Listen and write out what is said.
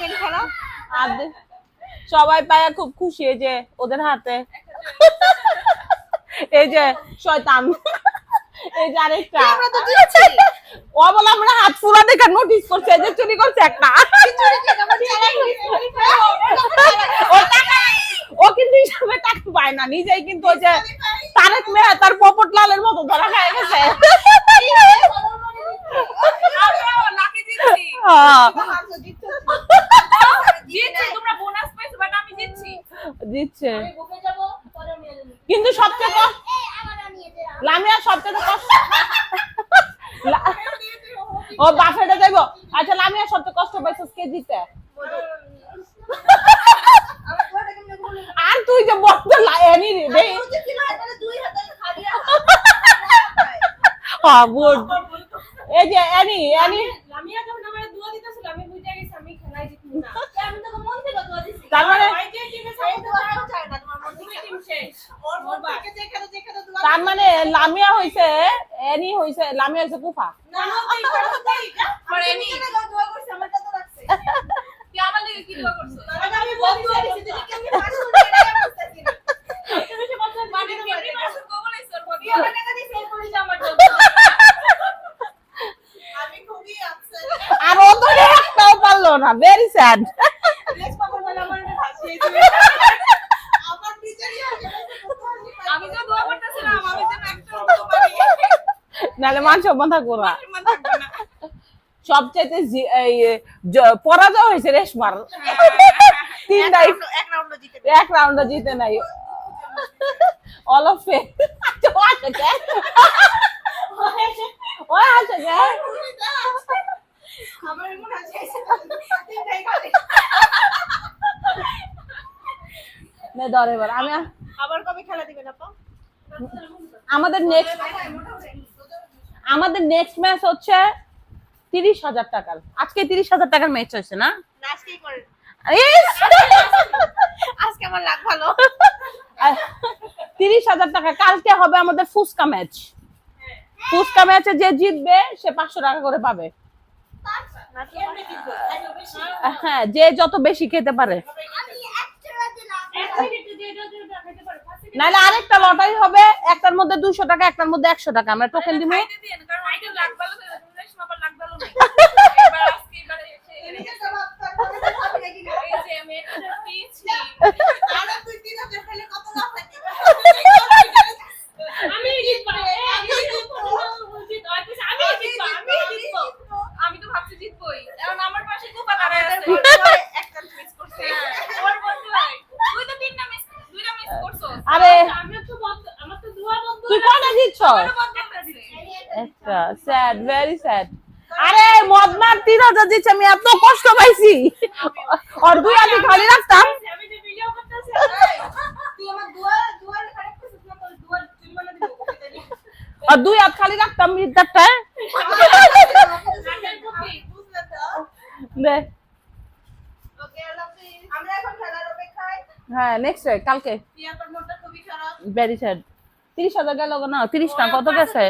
Second খেলা। সবাই পায়া খুব খুশি এই যে ওদের হাতে। এই যে শয়তান। এই যে আরেকটা। আমরা ও বলে আমরা হাত দেখে নোটিস করছে যে চুরি করছে একটা। ও কিন্তু হিসাবে টাকা পায় না নিজেই কিন্তু ওই যে তারেক মেয়ে তার পপট লালের মতো ধরা খায় গেছে। দিচ্ছে। কিন্তু সবচেয়ে লামিয়া সবচেয়ে কষ্ট ও বাফেটা যাইব আচ্ছা লামিয়া সবচেয়ে কষ্ট পাইছিস কে জিতে আর তুই যে বড় লাইনি রে রে হ্যাঁ এই যে অ্যানি অ্যানি টাকা দিছি এই পুলিশ আমার জন্য আমি খুবই আপসেট আর ও তো একটাও পারল না ভেরি স্যাড নেক্সট পাবো না আমার হাসিয়ে আমার বিচারি আমি তো দোয়া করতেছিলাম আমি যেন একটা দোয়া পারি নাহলে মান সম্মান থাকব না। সবচাইতে এই, পরাজয় হয়েছে রেশমার। তিনটাই এক রাউন্ড জিতে এক রাউন্ডে জিতে নাই। অল অফ নে ধরে এবার। আমি আবার কবে খেলা দিবেন আপা? আমাদের নেক্সট আমাদের নেক্সট ম্যাচ হচ্ছে তিরিশ হাজার টাকার। আজকে তিরিশ হাজার টাকার ম্যাচ হয়েছে না! আজকে আমার লাগ ভালো। তিরিশ হাজার টাকা কালকে হবে আমাদের ফুচকা ম্যাচ ফুচকা ম্যাচে যে জিতবে সে পাঁচশো টাকা করে পাবে। হ্যাঁ যে যত বেশি খেতে পারে। নাহলে আরেকটা লটারি হবে একটার মধ্যে দুশো টাকা একটার মধ্যে একশো টাকা। আমরা টোকেন দিব। আমি তো ভাবছি জিতবই কারণ আমার পাশে কুপা দাঁড়ায় আছে একটা মিস করছে ওর বন্ধু হয় তুই তো তিনটা মিস দুইটা মিস করছ আরে আমি তুই আমার বন্ধ একটা স্যাড ভেরি স্যাড আরে মদনার তিন হাজার দিচ্ছে আমি এত কষ্ট পাইছি। আর দুই হাতে খালি রাখতাম। আমি আর দুই হাত খালি রাখতাম বিদ্যারটায় দে। হ্যাঁ নেক্সট কালকে। খুবই খারাপ। ভেরি স্যাড তিরিশ হাজার গেল না তিরিশ না কত গেছে?